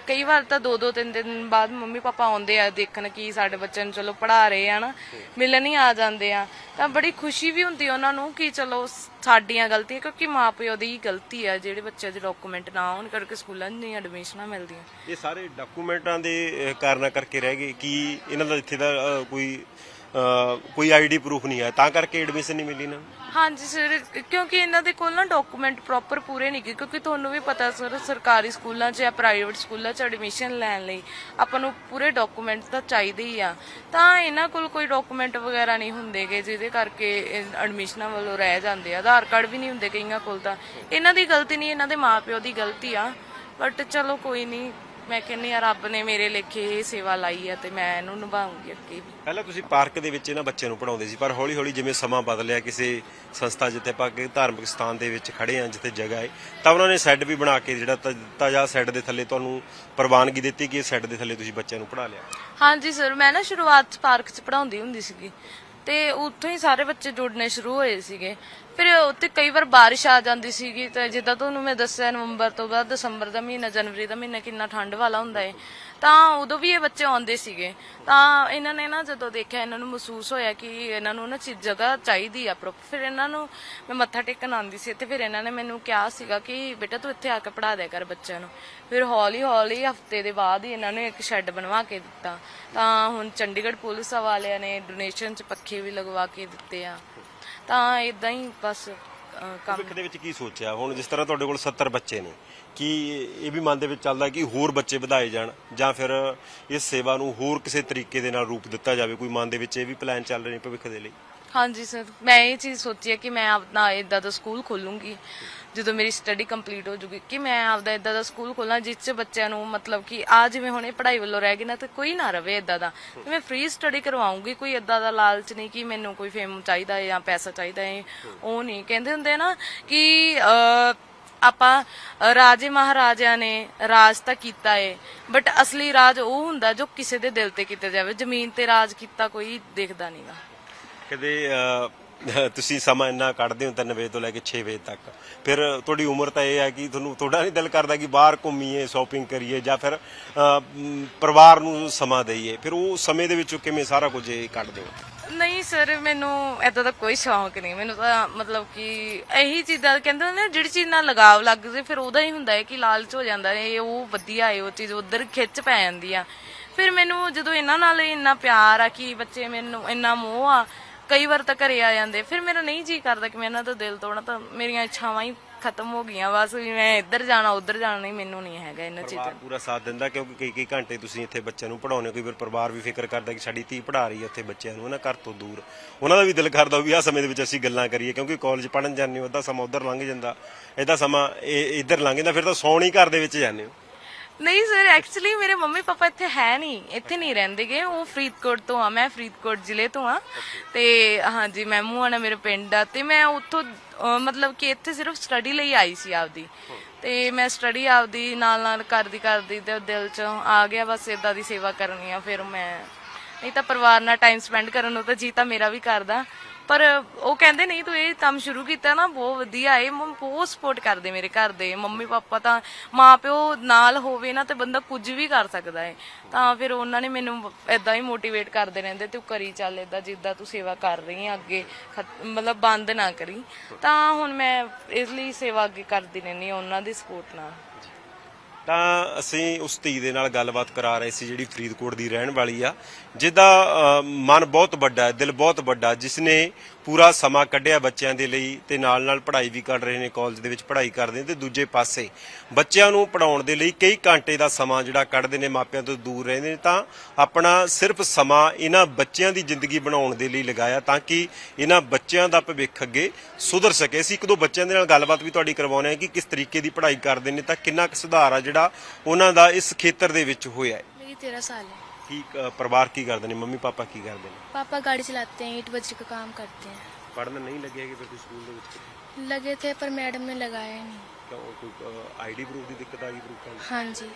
ਕਈ ਵਾਰ ਤਾਂ ਦੋ ਦੋ ਤਿੰਨ ਦਿਨ ਬਾਅਦ ਮੰਮੀ ਪਾਪਾ ਆਉਂਦੇ ਆ ਦੇਖਣ ਕਿ ਸਾਡੇ ਬੱਚੇ ਨੂੰ ਚਲੋ ਪੜਾ ਰਹੇ ਆ ਨਾ ਮਿਲਣ ਹੀ ਆ ਜਾਂਦੇ ਆ। ਤਾਂ ਬੜੀ ਖੁਸ਼ੀ ਵੀ ਹੁੰਦੀ ਉਹਨਾਂ ਨੂੰ ਕਿ ਚਲੋ ਸਾਡੀਆਂ ਗਲਤੀਆਂ ਕਿਉਂਕਿ ਮਾਪਿਓ ਦੀ ਗਲਤੀ ਆ ਜਿਹੜੇ ਬੱਚੇ ਦੇ ਡਾਕੂਮੈਂਟ ਨਾ ਹੋਣ ਕਰਕੇ ਸਕੂਲਾਂ 'ਚ ਨਹੀਂ ਐਡਮਿਸ਼ਨਾਂ ਮਿਲਦੀਆਂ। ਇਹ ਸਾਰੇ ਡਾਕੂਮੈਂਟਾਂ ਦੇ ਕਾਰਨਾਂ ਕਰਕੇ ਰਹਿ ਗਏ? ਕਿ ਇਹਨਾਂ ਦਾ ਇੱਥੇ ਦਾ ਕੋਈ ਕੋਈ ਆਈਡੀ ਪ੍ਰੂਫ ਨਹੀਂ ਹੈ। ਤਾਂ ਕਰਕੇ ਐਡਮਿਸ਼ਨ ਨਹੀਂ ਮਿਲੀ ਨਾ। ਹਾਂਜੀ ਸਰ ਕਿਉਂਕਿ ਇਹਨਾਂ ਦੇ ਕੋਲ ਨਾ ਡਾਕੂਮੈਂਟ ਪ੍ਰੋਪਰ ਪੂਰੇ ਨਹੀਂ ਗੇ ਕਿਉਂਕਿ ਤੁਹਾਨੂੰ ਵੀ ਪਤਾ ਸਰ, ਸਰਕਾਰੀ ਸਕੂਲਾਂ 'ਚ ਜਾਂ ਪ੍ਰਾਈਵੇਟ ਸਕੂਲਾਂ 'ਚ ਐਡਮਿਸ਼ਨ ਲੈਣ ਲਈ ਆਪਾਂ ਨੂੰ ਪੂਰੇ ਡਾਕੂਮੈਂਟ ਤਾਂ ਚਾਹੀਦੇ ਹੀ ਆ। ਤਾਂ ਇਹਨਾਂ ਕੋਲ ਕੋਈ ਡਾਕੂਮੈਂਟ ਵਗੈਰਾ ਨਹੀਂ ਹੁੰਦੇਗੇ ਜਿਹਦੇ ਕਰਕੇ ਐਡਮਿਸ਼ਨਾਂ ਵੱਲੋਂ ਰਹਿ ਜਾਂਦੇ ਆ। ਆਧਾਰ ਕਾਰਡ ਵੀ ਨਹੀਂ ਹੁੰਦੇ ਕਈਆਂ ਕੋਲ ਤਾਂ। ਇਹਨਾਂ ਦੀ ਗਲਤੀ ਨਹੀਂ, ਇਹਨਾਂ ਦੇ ਮਾਪਿਓ ਦੀ ਗਲਤੀ ਆ। ਬਟ ਚਲੋ ਕੋਈ ਨਹੀਂ ਮੈਂ ਕਹਿੰਨੀ ਆ ਰੱਬ ਨੇ ਮੇਰੇ ਲੇਖੇ ਇਹ ਸੇਵਾ ਲਾਈ ਆ ਤੇ ਮੈਂ ਇਹਨੂੰ ਨਿਭਾਉਂਗੀ ਅੱਗੇ ਵੀ। ਪਹਿਲਾਂ ਤੁਸੀਂ ਪਾਰਕ ਦੇ ਵਿੱਚ ਇਹਨਾਂ ਬੱਚਿਆਂ ਨੂੰ ਪੜਾਉਂਦੇ ਸੀ ਪਰ ਹੌਲੀ ਹੌਲੀ ਜਿਵੇਂ ਸਮਾਂ ਬਦਲਿਆ ਕਿਸੇ ਸੰਸਥਾ ਜਿੱਥੇ ਆਪਾਂ ਕਿ ਧਾਰਮਿਕ ਸਥਾਨ ਦੇ ਵਿੱਚ ਖੜੇ ਆ ਜਿੱਥੇ ਜਗ੍ਹਾ ਹੈ ਤਾਂ ਉਹਨਾਂ ਨੇ ਸੈੱਡ ਵੀ ਬਣਾ ਕੇ ਜਿਹੜਾ ਤ- ਤਾਜ਼ਾ ਸੈੱਡ ਦੇ ਥੱਲੇ ਤੁਹਾਨੂੰ ਪ੍ਰਵਾਨਗੀ ਦਿੱਤੀ ਕਿ ਇਸ ਸੈੱਡ ਦੇ ਥੱਲੇ ਤੁਸੀਂ ਬੱਚਿਆਂ ਨੂੰ ਪੜਾ ਲਿਆ। ਹਾਂਜੀ ਸਰ ਮੈਂ ਨਾ ਸ਼ੁਰੂਆਤ ਚ ਪਾਰਕ ਚ ਪੜਾਉਂਦੀ ਹੁੰਦੀ ਸੀਗੀ। ਤੇ ਉੱਥੋਂ ਹੀ ਸਾਰੇ ਬੱਚੇ ਜੁੜਨੇ ਸ਼ੁਰੂ ਹੋਏ ਸੀਗੇ। ਫਿਰ ਉੱਥੇ ਕਈ ਵਾਰ ਬਾਰਿਸ਼ ਆ ਜਾਂਦੀ ਸੀਗੀ ਤੇ ਜਿੱਦਾਂ ਤੁਹਾਨੂੰ ਮੈਂ ਦੱਸਿਆ ਨਵੰਬਰ ਤੋਂ ਬਾਅਦ ਦਸੰਬਰ ਦਾ ਮਹੀਨਾ, ਜਨਵਰੀ ਦਾ ਮਹੀਨਾ ਕਿੰਨਾ ਠੰਡ ਵਾਲਾ ਹੁੰਦਾ ਏ। ਤਾਂ ਉਦੋਂ ਵੀ ਇਹ ਬੱਚੇ ਆਉਂਦੇ ਸੀਗੇ। ਤਾਂ ਇਹਨਾਂ ਨੇ ਨਾ ਜਦੋਂ ਦੇਖਿਆ, ਇਹਨਾਂ ਨੂੰ ਮਹਿਸੂਸ ਹੋਇਆ ਕਿ ਇਹਨਾਂ ਨੂੰ ਨਾ ਚੀਜ਼ ਜਗ੍ਹਾ ਚਾਹੀਦੀ ਆ ਪ੍ਰੋਪਰ ਫਿਰ ਇਹਨਾਂ ਨੂੰ ਮੈਂ ਮੱਥਾ ਟੇਕਣ ਆਉਂਦੀ ਸੀ ਤੇ ਫਿਰ ਇਹਨਾਂ ਨੇ ਮੈਨੂੰ ਕਿਹਾ ਸੀਗਾ ਕਿ, ਬੇਟਾ ਤੂੰ ਇੱਥੇ ਆ ਕੇ ਪੜਾ ਦਿਆ ਕਰ ਬੱਚਿਆਂ ਨੂੰ। ਫਿਰ ਹੌਲੀ ਹੌਲੀ ਹਫ਼ਤੇ ਦੇ ਬਾਅਦ ਹੀ ਇਹਨਾਂ ਨੇ ਇੱਕ ਸ਼ੈੱਡ ਬਣਵਾ ਕੇ ਦਿੱਤਾ। ਤਾਂ ਹੁਣ ਚੰਡੀਗੜ੍ਹ ਪੁਲਿਸ ਵਾਲਿਆਂ ਨੇ ਡੋਨੇਸ਼ਨ ਚ ਪੱਖੇ ਵੀ ਲਗਵਾ ਕੇ ਦਿੱਤੇ ਆ। ਤਾਂ ਇਦਾਂ ਹੀ ਬਸ। ਅਹ, ਕੰਮ। ਭਵਿੱਖ ਦੇ ਵਿੱਚ ਕੀ ਸੋਚਿਆ? ਹੁਣ ਜਿਸ ਤਰ੍ਹਾਂ ਤੁਹਾਡੇ ਕੋਲ 70 ਬੱਚੇ ਨੇ ਕੀ ਇਹ ਵੀ ਮਨ ਦੇ ਵਿੱਚ ਚੱਲਦਾ ਕਿ ਹੋਰ ਬੱਚੇ ਵਧਾਏ ਜਾਣ ਜਾਂ ਫਿਰ ਇਸ ਸੇਵਾ ਨੂੰ ਹੋਰ ਕਿਸੇ ਤਰੀਕੇ ਦੇ ਨਾਲ ਰੂਪ ਦਿੱਤਾ ਜਾਵੇ? ਕੋਈ ਮਨ ਦੇ ਵਿੱਚ ਇਹ ਵੀ ਪਲਾਨ ਚੱਲ ਰਹੇ ਨੇ ਭਵਿੱਖ ਦੇ ਲਈ? ਹਾਂਜੀ ਸਰ, ਮੈਂ ਇਹ ਚੀਜ਼ ਸੋਚੀ ਹੈ ਕਿ ਮੈਂ ਆਪਣਾ ਇਦਾਂ ਦਾ ਸਕੂਲ ਖੋਲੂੰਗੀ, ਜਦੋਂ ਮੇਰੀ ਸਟੱਡੀ ਕੰਪਲੀਟ ਹੋ ਜੂਗੀ, ਕਿ ਮੈਂ ਆਪਦਾ ਇਦਾਂ ਦਾ ਸਕੂਲ ਖੋਲਾਂ ਜਿਸ 'ਚ ਬੱਚਿਆਂ ਨੂੰ ਮਤਲਬ ਕਿ ਆ ਜਿਵੇਂ ਹੁਣ ਇਹ ਪੜ੍ਹਾਈ ਵੱਲੋਂ ਰਹਿ ਗਏ ਨਾ, ਤੇ ਕੋਈ ਨਾ ਰਵੇ ਇਦਾਂ ਦਾ। ਤੇ ਮੈਂ ਫ੍ਰੀ ਸਟੱਡੀ ਕਰਵਾਉਂਗੀ, ਕੋਈ ਇਦਾਂ ਦਾ ਲਾਲਚ ਨਹੀਂ ਕਿ ਮੈਨੂੰ ਕੋਈ ਫੇਮ ਚਾਹੀਦਾ ਜਾਂ ਪੈਸਾ ਚਾਹੀਦਾ ਹੈ, ਉਹ ਨਹੀਂ। ਕਹਿੰਦੇ ਹੁੰਦੇ ਨਾ ਕਿ ਆਪਾਂ ਰਾਜੇ ਮਹਾਰਾਜਿਆਂ ਨੇ ਰਾਜ ਤਾਂ ਕੀਤਾ ਏ ਬਟ ਅਸਲੀ ਰਾਜ ਉਹ ਹੁੰਦਾ ਜੋ ਕਿਸੇ ਦੇ ਦਿਲ ਤੇ ਕੀਤਾ ਜਾਵੇ, ਜ਼ਮੀਨ ਤੇ ਰਾਜ ਕੀਤਾ ਕੋਈ ਦੇਖਦਾ ਨਹੀਂਗਾ ਕਦੇ ਤੁਸੀਂ ਸਮਾਂ ਇੰਨਾ ਕੱਢਦੇ ਹੋ 3 ਵਜੇ ਤੋਂ ਲੈ ਕੇ 6 ਵਜੇ ਤੱਕ। ਫਿਰ ਤੁਹਾਡੀ ਉਮਰ ਤਾਂ ਇਹ ਹੈ ਕਿ ਤੁਹਾਨੂੰ ਤੁਹਾਡਾ ਨਹੀਂ ਦਿਲ ਕਰਦਾ ਕਿ ਬਾਹਰ ਘੁੰਮੀਏ ਸ਼ਾਪਿੰਗ ਕਰੀਏ ਜਾਂ ਫਿਰ ਪਰਿਵਾਰ ਨੂੰ ਸਮਾਂ ਦਈਏ। ਫਿਰ ਉਹ ਸਮੇਂ ਦੇ ਵਿੱਚੋਂ ਕਿਵੇਂ ਸਾਰਾ ਕੁਝ ਇਹ ਕੱਢਦੇ ਹੋ? ਨਹੀਂ ਸਰ, ਮੈਨੂੰ ਏਦਾਂ ਦਾ ਕੋਈ ਸ਼ੌਂਕ ਨਹੀਂ। ਮੈਨੂੰ ਤਾਂ ਮਤਲਬ ਕਿ ਇਹੀ ਚੀਜ਼ਾਂ ਕਹਿੰਦੇ ਨੇ, ਜਿਹੜੀ ਚੀਜ਼ ਨਾਲ ਲਗਾਵ ਲੱਗ ਜੇ, ਫਿਰ ਉਹਦਾ ਹੀ ਹੁੰਦਾ ਹੈ ਕਿ ਲਾਲਚ ਹੋ ਜਾਂਦਾ ਹੈ, ਇਹ ਉਹ ਵਧੀਆ ਹੈ, ਉਹ ਚੀਜ਼ ਉਧਰ ਖਿੱਚ ਪੈ ਜਾਂਦੀ ਆ। ਫਿਰ ਮੈਨੂੰ ਜਦੋਂ ਇਹਨਾਂ ਨਾਲ ਇੰਨਾ ਪਿਆਰ ਆ ਕਿ ਬੱਚੇ ਮੈਨੂੰ ਇੰਨਾ ਮੋਹ ਆ ਕਈ ਵਾਰ ਤਾਂ ਘਰੇ ਆ ਜਾਂਦੇ ਫਿਰ ਮੇਰਾ ਨਹੀਂ ਜੀ ਕਰਦਾ ਕਿ ਮੈਂ ਇਹਨਾਂ ਦਾ ਦਿਲ ਤੋੜਨਾ ਤਾਂ ਮੇਰੀਆਂ ਇੱਛਾਵਾਂ ਹੀ ਖਤਮ ਹੋ ਗਈਆਂ। ਬਸ ਵੀ ਮੈਂ ਇੱਧਰ ਜਾਣਾ ਉੱਧਰ ਜਾਣਾ ਨਹੀਂ ਮੈਨੂੰ ਨਹੀਂ ਹੈਗਾ ਇਹਨਾਂ ਚੀਜ਼ਾਂ। ਪਰਿਵਾਰ ਪੂਰਾ ਸਾਥ ਦਿੰਦਾ ਕਿਉਂਕਿ ਕਈ ਕਈ ਘੰਟੇ ਤੁਸੀਂ ਇੱਥੇ ਬੱਚਿਆਂ ਨੂੰ ਪੜਾਉਂਦੇ ਹੋ ਕਈ ਵਾਰ ਪਰਿਵਾਰ ਵੀ ਫਿਕਰ ਕਰਦਾ ਕਿ ਸਾਡੀ ਧੀ ਪੜਾ ਰਹੀ ਹੈ ਇੱਥੇ ਬੱਚਿਆਂ ਨੂੰ ਨਾ ਘਰ ਤੋਂ ਦੂਰ। ਉਹਨਾਂ ਦਾ ਵੀ ਦਿਲ ਕਰਦਾ ਵੀ ਆਹ ਸਮੇਂ ਦੇ ਵਿੱਚ ਅਸੀਂ ਗੱਲਾਂ ਕਰੀਏ ਕਿਉਂਕਿ ਕਾਲਜ ਪੜਨ ਜਾਂਦੇ ਹੋ ਅੱਧਾ ਸਮਾਂ ਉਧਰ ਲੰਘ ਜਾਂਦਾ। ਇਹਦਾ ਸਮਾਂ ਇਹ ਇੱਧਰ ਲੰਘ ਜਾਂਦਾ ਫਿਰ ਤਾਂ ਸੌਣ ਹੀ ਘਰ ਦੇ ਵਿੱਚ ਜਾਂਦੇ ਹੋ। ਨਹੀਂ ਸਰ ਐਕਚੁਅਲੀ ਮੇਰੇ ਮੰਮੀ ਪਾਪਾ ਇੱਥੇ ਹੈ ਨਹੀਂ ਇੱਥੇ ਨਹੀਂ ਰਹਿੰਦੇਗੇ ਉਹ ਫਰੀਦਕੋਟ ਤੋਂ ਆ ਮੈਂ ਫਰੀਦਕੋਟ ਜ਼ਿਲ੍ਹੇ ਤੋਂ ਆ। ਤੇ ਹਾਂਜੀ ਮੈਂ ਮੂਹਾਣਾ ਮੇਰੇ ਪਿੰਡ ਆ। ਤੇ ਮੈਂ ਉੱਥੋਂ ਅਹ, ਮਤਲਬ ਕਿ ਇੱਥੇ ਸਿਰਫ ਸਟੱਡੀ ਲਈ ਆਈ ਸੀ ਆਪਦੀ। ਤੇ ਮੈਂ ਸਟੱਡੀ ਆਪਦੀ ਨਾਲ ਨਾਲ ਕਰਦੀ ਕਰਦੀ ਤੇ ਦਿਲ ਚ ਆ ਗਿਆ ਬਸ ਇਦਾਂ ਦੀ ਸੇਵਾ ਕਰਨੀ ਆ ਫਿਰ ਮੈਂ ਨਹੀਂ ਤਾਂ ਪਰਿਵਾਰ ਨਾਲ ਟਾਈਮ ਸਪੈਂਡ ਕਰਨ ਨੂੰ ਤਾਂ ਜੀ ਤਾਂ ਮੇਰਾ ਵੀ ਕਰਦਾ। ਪਰ ਉਹ ਕਹਿੰਦੇ, ਨਹੀਂ, ਤੂੰ ਇਹ ਕੰਮ ਸ਼ੁਰੂ ਕੀਤਾ ਨਾ, ਬਹੁਤ ਵਧੀਆ ਏ, ਮੰਮ, ਬਹੁਤ ਸਪੋਰਟ ਕਰਦੇ ਮੇਰੇ ਘਰ ਦੇ। ਮੰਮੀ ਪਾਪਾ ਤਾਂ ਮਾਂ ਪਿਓ ਨਾਲ ਹੋਵੇ ਨਾ ਤੇ ਬੰਦਾ ਕੁਝ ਵੀ ਕਰ ਸਕਦਾ ਏ। ਤਾਂ ਫਿਰ ਉਹਨਾਂ ਨੇ ਮੈਨੂੰ ਇਦਾਂ ਹੀ ਮੋਟੀਵੇਟ ਕਰਦੇ ਰਹਿੰਦੇ, ਤੂੰ ਕਰੀ ਚੱਲ ਇਦਾਂ ਜਿੱਦਾਂ ਤੂੰ ਸੇਵਾ ਕਰ ਰਹੀ ਆ, ਅੱਗੇ ਖਤ- ਮਤਲਬ ਬੰਦ ਨਾ ਕਰੀ। ਤਾਂ ਹੁਣ ਮੈਂ ਇਸ ਲਈ ਸੇਵਾ ਅੱਗੇ ਕਰਦੀ ਰਹਿੰਦੀ ਹਾਂ ਉਹਨਾਂ ਦੀ ਸਪੋਰਟ ਨਾਲ। ਤਾਂ ਅਸੀਂ ਉਸ ਧੀ ਦੇ ਨਾਲ ਗੱਲਬਾਤ ਕਰਾ ਰਹੇ ਸੀ ਜਿਹੜੀ ਫਰੀਦਕੋਟ ਦੀ ਰਹਿਣ ਵਾਲੀ ਆ, ਜਿਹਦਾ ਮਨ ਬਹੁਤ ਵੱਡਾ ਹੈ, ਦਿਲ ਬਹੁਤ ਵੱਡਾ ਜਿਸ ਨੇ ਪੂਰਾ ਸਮਾਂ ਕੱਢਿਆ ਬੱਚਿਆਂ ਦੇ ਲਈ ਤੇ ਨਾਲ ਨਾਲ ਪੜ੍ਹਾਈ ਵੀ ਕਰ ਰਹੇ ਨੇ ਕਾਲਜ ਦੇ ਵਿੱਚ ਪੜ੍ਹਾਈ ਕਰਦੇ ਨੇ ਤੇ ਦੂਜੇ ਪਾਸੇ ਬੱਚਿਆਂ ਨੂੰ ਪੜਾਉਣ ਦੇ ਲਈ ਕਈ ਘੰਟੇ ਦਾ ਸਮਾਂ ਜਿਹੜਾ ਕੱਢਦੇ ਨੇ, ਮਾਪਿਆਂ ਤੋਂ ਦੂਰ ਰਹਿੰਦੇ ਨੇ, ਤਾਂ ਆਪਣਾ ਸਿਰਫ ਸਮਾਂ ਇਹਨਾਂ ਬੱਚਿਆਂ ਦੀ ਜ਼ਿੰਦਗੀ ਬਣਾਉਣ ਦੇ ਲਈ ਲਗਾਇਆ ਤਾਂ ਕਿ ਇਹਨਾਂ ਬੱਚਿਆਂ ਦਾ ਭਵਿੱਖ ਅੱਗੇ ਸੁਧਰ ਸਕੇ। ਅਸੀਂ ਇੱਕ ਦੋ ਬੱਚਿਆਂ ਦੇ ਨਾਲ ਗੱਲਬਾਤ ਵੀ ਤੁਹਾਡੀ ਕਰਵਾਉਣੇ ਆ ਕਿ ਕਿਸ ਤਰੀਕੇ ਦੀ ਪੜ੍ਹਾਈ ਕਰਦੇ ਨੇ, ਤਾਂ ਕਿੰਨਾ ਕੁ ਸੁਧਾਰ ਆ ਜਿਹੜਾ ਉਹਨਾਂ ਦਾ ਇਸ ਖੇਤਰ ਦੇ ਵਿੱਚ ਹੋਇਆ ਹੈ? ਮੇਰੀ 13 ਸਾਲ ਹੈ। ਕੀ ਅ, ਪਰਿਵਾਰ ਕੀ ਕਰਦੇ ਨੇ ਮੰਮੀ ਪਾਪਾ ਕੀ ਕਰਦੇ ਨੇ पापा गाड़ी चलाते हैं ईट बजरी का काम करते हैं ਪੜ੍ਹਨ ਨਹੀਂ ਲੱਗੇ ਹੈਗੇ ਫਿਰ ਤੁਸੀਂ ਸਕੂਲ ਦੇ ਵਿੱਚ लगे थे पर मैडम ने लगाया नहीं ਕਿਉਂ ਕੋਈ ਆਈਡੀ ਪ੍ਰੂਫ ਦੀ ਦਿੱਕਤ ਆ ਗਈ ਪ੍ਰੂਫਾਂ ਦੀ हाँ जी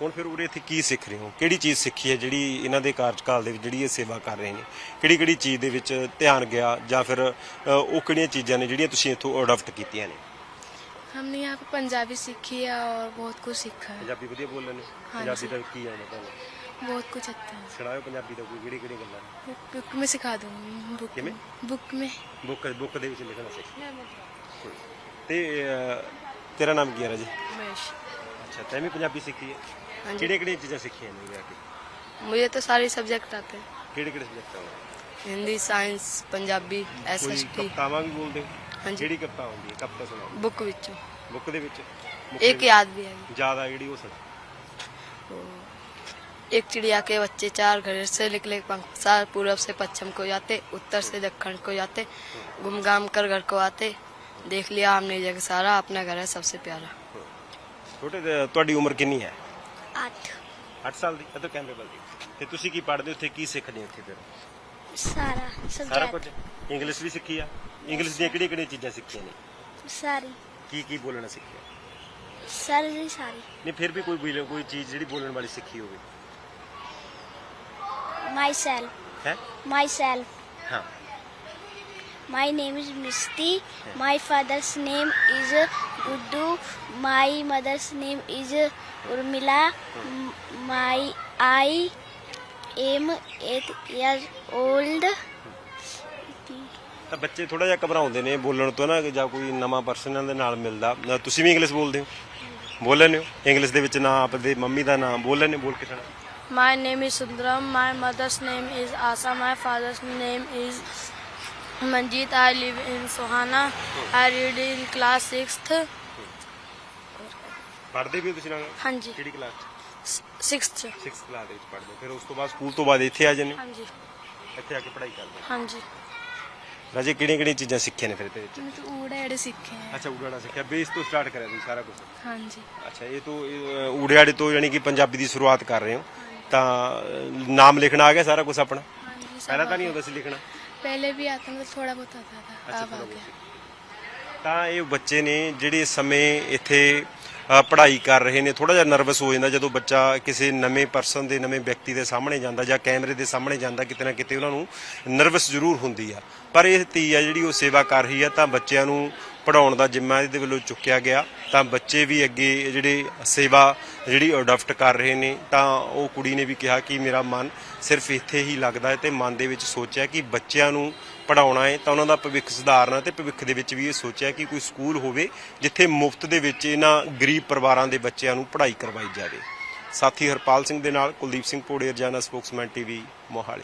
ਹੁਣ ਫਿਰ ਉਰੇ ਇੱਥੇ ਕੀ ਸਿੱਖ ਰਹੇ ਹੋ ਕਿਹੜੀ ਚੀਜ਼ ਸਿੱਖੀ ਹੈ ਜਿਹੜੀ ਇਹਨਾਂ ਦੇ ਕਾਰਜਕਾਲ ਦੇ ਵਿੱਚ ਜਿਹੜੀ ਇਹ ਸੇਵਾ ਕਰ ਰਹੇ ਨੇ ਕਿਹੜੀ ਕਿਹੜੀ ਚੀਜ਼ ਦੇ ਵਿੱਚ ਧਿਆਨ ਗਿਆ ਜਾਂ ਫਿਰ ਅ, ਉਹ ਕਿਹੜੀਆਂ ਚੀਜ਼ਾਂ ਨੇ ਜਿਹੜੀਆਂ ਤੁਸੀਂ ਇੱਥੋਂ ਅਡਾਪਟ ਕੀਤੀਆਂ ਨੇ हमने यहाँ पे पंजाबी सीखी है और बहुत कुछ सीखा है ਪੰਜਾਬੀ ਵਧੀਆ ਬੋਲ ਲੈਂਦੇ ਪੰਜਾਬੀ ਦਾ ਕੀ ਆਉਂਦਾ ਤੁਹਾਨੂੰ बहुत कुछ आता है ਸੁਣਾਓ ਪੰਜਾਬੀ ਦਾ ਕੋਈ ਕਿਹੜੀ ਕਿਹੜੀ ਗੱਲਾਂ बुक, बुक में सिखा दूंगी बुक किमें? में बुक में ਬੁੱਕ ਬੁੱਕ ਦੇ ਵਿੱਚ ਲਿਖਣਾ ਸਿੱਖ ਤੇ ਅ, ਤੇਰਾ ਨਾਮ ਕੀ ਹੈ ਰਾਜੀ उमेश ਅੱਛਾ ਤੈਂ ਵੀ ਪੰਜਾਬੀ ਸਿੱਖੀ ਹੈ ਹਾਂਜੀ। ਕਿਹੜੀਆਂ ਕਿਹੜੀਆਂ ਚੀਜ਼ਾਂ ਸਿੱਖੀਆਂ ਨੇ ਉਰੇ ਆ ਕੇ मुझे तो सारे सब्जेक्ट आते हैं ਕਿਹੜੇ ਕਿਹੜੇ ਸਬਜੈਕਟ ਆਉਂਦੇ हिंदी साइंस पंजाबी एस ਕੋਈ एस टी ਕਵਿਤਾਵਾਂ ਵੀ ਬੋਲਦੇ ਹੋ ਹਾਂਜੀ। ਕਿਹੜੀ ਕਵਿਤਾ ਆਉਂਦੀ ਹੈ ਕਵਿਤਾ ਸੁਣਾਓ बुक विचों ਬੁੱਕ ਦੇ ਵਿੱਚ एक याद भी है ਜਿਆਦਾ ਜਿਹੜੀ ਉਹ ਸੁਣਾ एक चिड़िया के बच्चे चार घर से निकले पंख सार पूरब से पश्चिम को जाते उत्तर से दक्षिण को जाते घूम घाम कर घर को आते देख लिया हमने जग सारा अपना घर है सबसे प्यारा ਛੋਟੇ ਦੇ- ਤੁਹਾਡੀ ਉਮਰ ਕਿੰਨੀ ਹੈ ਅੱਠ 8 ਸਾਲ ਦੀ ਅਦਰ ਕੈਮਰੇ ਵੱਲ ਦੀ ਤੇ ਤੁਸੀਂ ਕੀ ਪੜ੍ਹਦੇ ਹੋ ਉੱਥੇ ਕੀ ਸਿੱਖਦੇ ਹੋ ਉੱਥੇ ਫਿਰ ਸਾਰਾ ਸਾਰਾ ਕੁਝ ਸਬਜੈਕਟ ਇੰਗਲਿਸ਼ ਵੀ ਸਿੱਖੀ ਆ ਇੰਗਲਿਸ਼ ਦੀਆਂ ਕਿਹੜੀਆਂ ਕਿਹੜੀਆਂ ਚੀਜ਼ਾਂ ਸਿੱਖੀਆਂ ਨੇ ਸਾਰੀ ਕੀ ਕੀ ਬੋਲਣਾ ਸਿੱਖਿਆ ਸਾਰੀ ਸਾਰੀ ਨਹੀਂ ਫਿਰ ਵੀ ਕੋਈ ਬੋਲ- ਕੋਈ ਚੀਜ਼ ਜਿਹੜੀ ਬੋਲਣ ਵਾਲੀ ਸਿੱਖੀ ਹੋਵੇ ਹੈ ਮਾਈ ਸੈਲਫ ਹਾਂ My name is Misty. My father's name is Guddu. My mother's name is Urmila. M- My I am eight years old. ਤਾਂ ਬੱਚੇ ਥੋੜਾ ਜਿਹਾ ਘਬਰਾਉਂਦੇ ਨੇ ਬੋਲਣ ਤੋਂ ਨਾ ਕਿ ਜਾਂ ਕੋਈ ਨਵਾਂ ਪਰਸਨ ਦੇ ਨਾਲ ਮਿਲਦਾ। ਤੁਸੀਂ ਵੀ ਇੰਗਲਿਸ਼ ਬੋਲਦੇ ਹੋ? ਬੋਲ ਲੈਂਦੇ ਹੋ? ਇੰਗਲਿਸ਼ ਦੇ ਵਿੱਚ ਨਾਂ ਆਪਦੇ ਮੰਮੀ ਦਾ ਨਾਮ ਬੋਲ ਲੈਂਦੇ ਹੋ, ਬੋਲ ਕੇ ਸੁਣਾ। My name is Sundaram. My mother's name is Asa. My father's name is Manjit. I live in Sohana. I read in class 6th. ਪੜ੍ਹਦੇ ਵੀ ਹੋ ਤੁਸੀਂ ਨਾਲ ਹਾਂਜੀ ਕਿਹੜੀ ਕਲਾਸ 6th 'ਚ 6th ਕਲਾਸ ਦੇ ਵਿੱਚ ਪੜ੍ਹਦੇ ਹੋ। ਫਿਰ ਉਸ ਤੋਂ ਬਾਅਦ ਸਕੂਲ ਤੋਂ ਬਾਅਦ ਇੱਥੇ ਆ ਜਾਂਦੇ ਹੋ? ਹਾਂਜੀ ਇੱਥੇ ਆ ਕੇ ਪੜ੍ਹਾਈ ਕਰਦੇ ਹੋ। ਹਾਂਜੀ ਰਾਜੇ ਕਿਹੜੀਆਂ ਕਿਹੜੀਆਂ ਚੀਜ਼ਾਂ ਸਿੱਖੀਆਂ ਨੇ ਫਿਰ ਇਹਦੇ ਵਿੱਚ ਮੈਂ ਤਾਂ ਊੜਾ ਐੜੇ ਸਿੱਖੇ ਆ ਅੱਛਾ ਊੜਾੜਾ ਸਿੱਖਿਆ ਬੇਸ ਤੋਂ ਸਟਾਰਟ ਕਰਿਆ ਤੁਸੀਂ ਸਾਰਾ ਕੁਝ ਹਾਂਜੀ ਅੱਛਾ ਇਹ ਤੋਂ ਊੜਿਆੜੇ ਤੋਂ ਯਾਨੀ ਕਿ ਪੰਜਾਬੀ ਦੀ ਸ਼ੁਰੂਆਤ ਕਰ ਰਹੇ ਹੋ ਤਾਂ ਅ, ਨਾਮ ਲਿਖਣਾ ਆ ਗਿਆ ਸਾਰਾ ਕੁਝ ਆਪਣਾ हाँ जी सब ਪਹਿਲਾਂ ਤਾਂ ਨਹੀਂ ਹੁੰਦਾ ਸੀ ਲਿਖਣਾ पहले भी आता मतलब थोड़ा बहुत आता था अच्छा, अब आ थोड़ा गया ਤਾਂ ਇਹ ਬੱਚੇ ਨੇ ਜਿਹੜੇ ਇਸ ਸਮੇਂ ਇੱਥੇ ਅ, ਪੜ੍ਹਾਈ ਕਰ ਰਹੇ ਨੇ ਥੋੜਾ ਜਿਹਾ ਨਰਵਸ ਹੋ ਜਾਂਦਾ ਜਦੋਂ ਬੱਚਾ ਕਿਸੇ ਨਵੇਂ ਪਰਸਨ ਦੇ ਨਵੇਂ ਵਿਅਕਤੀ ਦੇ ਸਾਹਮਣੇ ਜਾਂਦਾ ਜਾਂ ਕੈਮਰੇ ਦੇ ਸਾਹਮਣੇ ਜਾਂਦਾ ਕਿਤੇ ਨਾ ਕਿਤੇ ਉਹਨਾਂ ਨੂੰ ਨਰਵਸ ਜ਼ਰੂਰ ਹੁੰਦੀ ਆ ਪਰ ਇਹ ਧੀ ਆ ਜਿਹੜੀ ਉਹ ਸੇਵਾ ਕਰ ਰਹੀ ਆ ਤਾਂ ਬੱਚਿਆਂ ਨੂੰ ਪੜਾਉਣ ਦਾ ਜਿੰਮਾ ਇਹਦੇ ਵੱਲੋਂ ਚੁੱਕਿਆ ਗਿਆ ਤਾਂ ਬੱਚੇ ਵੀ ਅੱਗੇ ਜਿਹੜੇ ਸੇਵਾ ਜਿਹੜੀ ਅਡਾਪਟ ਕਰ ਰਹੇ ਨੇ, ਤਾਂ ਉਹ ਕੁੜੀ ਨੇ ਵੀ ਕਿਹਾ ਕਿ ਮੇਰਾ ਮਨ ਸਿਰਫ ਇੱਥੇ ਹੀ ਲੱਗਦਾ ਹੈ ਤੇ ਮਨ ਦੇ ਵਿੱਚ ਸੋਚਿਆ ਕਿ ਬੱਚਿਆਂ ਨੂੰ ਪੜਾਉਣਾ ਹੈ, ਤਾਂ ਉਹਨਾਂ ਦਾ ਭਵਿੱਖ ਸੁਧਾਰਨਾ ਤੇ ਭਵਿੱਖ ਦੇ ਵਿੱਚ ਵੀ ਇਹ ਸੋਚਿਆ ਕਿ ਕੋਈ ਸਕੂਲ ਹੋਵੇ ਜਿੱਥੇ ਮੁਫਤ ਦੇ ਵਿੱਚ ਇਹਨਾਂ ਗਰੀਬ ਪਰਿਵਾਰਾਂ ਦੇ ਬੱਚਿਆਂ ਨੂੰ ਪੜ੍ਹਾਈ ਕਰਵਾਈ ਜਾਵੇ। ਸਾਥੀ ਹਰਪਾਲ ਸਿੰਘ ਦੇ ਨਾਲ ਕੁਲਦੀਪ ਸਿੰਘ ਪੋੜੇਰ ਜਾਨਾ ਸਪੋਕਸਮੈਨ ਟੀਵੀ, ਮੋਹਾਲੀ।